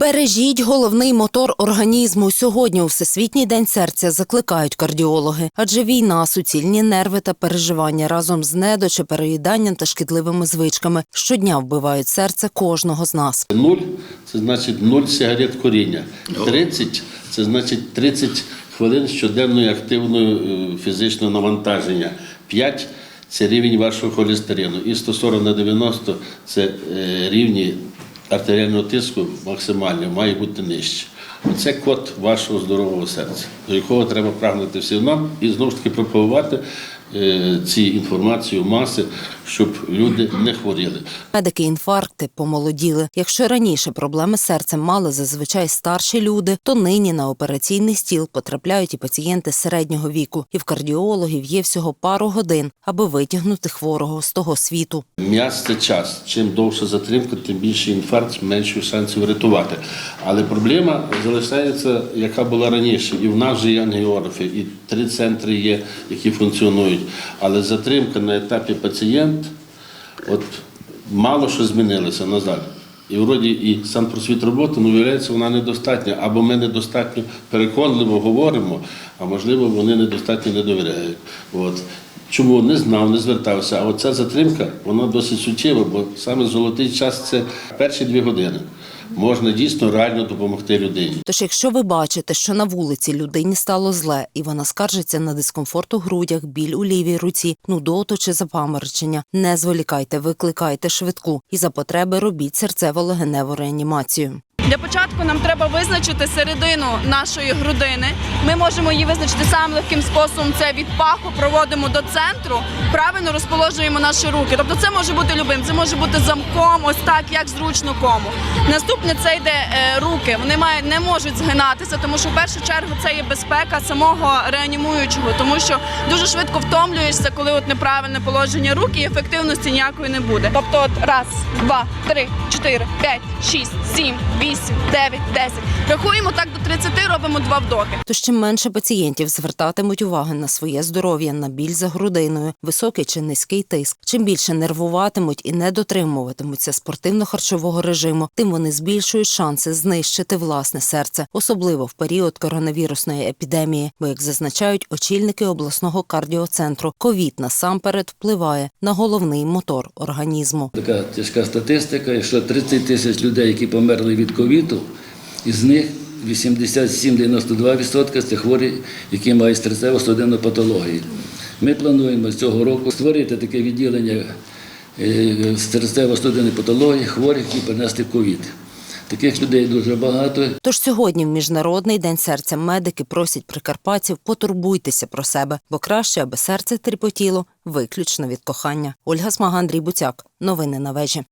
Бережіть головний мотор організму. Сьогодні у Всесвітній день серця закликають кардіологи, адже війна, суцільні нерви та переживання разом з недоче, переїданням та шкідливими звичками щодня вбивають серце кожного з нас. Нуль це значить нуль сигарет куріння. 30 це значить 30 хвилин щоденної активної е, фізичного навантаження. 5 це рівень вашого холестерину. І 140 на 90 це е, рівні артеріального тиску максимально, має бути нижче. Це код вашого здорового серця, до якого треба прагнути всім нам і знову ж таки пропагувати ці інформацію маси, щоб люди не хворіли. Медики інфаркти помолоділи. Якщо раніше проблеми з серцем мали зазвичай старші люди, то нині на операційний стіл потрапляють і пацієнти середнього віку. І в кардіологів є всього пару годин, аби витягнути хворого з того світу. М'яз це час. Чим довше затримка, тим більше інфаркт, менше шансів врятувати. Але проблема залишається, яка була раніше. І в нас же є ангіографи, і три центри є, які функціонують. Але затримка на етапі пацієнт, от мало що змінилося, на жаль. І вроді і сам просвіт роботи, ну, виявляється, вона недостатня. Або ми недостатньо переконливо говоримо, а можливо, вони недостатньо не довіряють. От. Чому не знав, не звертався. А оця затримка, вона досить суттєва, бо саме золотий час це перші дві години. Можна дійсно реально допомогти людині. Тож, якщо ви бачите, що на вулиці людині стало зле, і вона скаржиться на дискомфорт у грудях, біль у лівій руці, нудоту чи запаморочення, не зволікайте, викликайте швидку і за потреби робіть серцево-легеневу реанімацію. Для початку нам треба визначити середину нашої грудини. Ми можемо її визначити самим легким способом. Це від паху проводимо до центру, правильно розположуємо наші руки. Тобто це може бути любим, це може бути замком, ось так, як зручно кому. Наступне це йде е, руки. Вони мають не можуть згинатися, тому що в першу чергу це є безпека самого реанімуючого, тому що дуже швидко втомлюєшся, коли от неправильне положення рук і ефективності ніякої не буде. Тобто, от раз, два, три, чотири, п'ять, шість, сім, вісім, дев'ять, десять. Рахуємо так до 30, робимо два вдохи. Тож чим менше пацієнтів звертатимуть уваги на своє здоров'я, на біль за грудиною, високий чи низький тиск, чим більше нервуватимуть і не дотримуватимуться спортивно-харчового режиму, тим вони збільшують шанси знищити власне серце, особливо в період коронавірусної епідемії. Бо, як зазначають очільники обласного кардіоцентру, ковід насамперед впливає на головний мотор організму. Така тяжка статистика, якщо 30 тисяч людей, які померли від ковіду, із них 87-92% це хворі, які мають серцево-судинну патологію. Ми плануємо цього року створити таке відділення е, серцево-судинної патології хворих, які перенесли ковід. Таких людей дуже багато. Тож сьогодні, в міжнародний день серця, медики просять прикарпатців потурбуйтеся про себе, бо краще, аби серце тріпотіло виключно від кохання. Ольга Смага, Андрій Буцяк. Новини на вежі.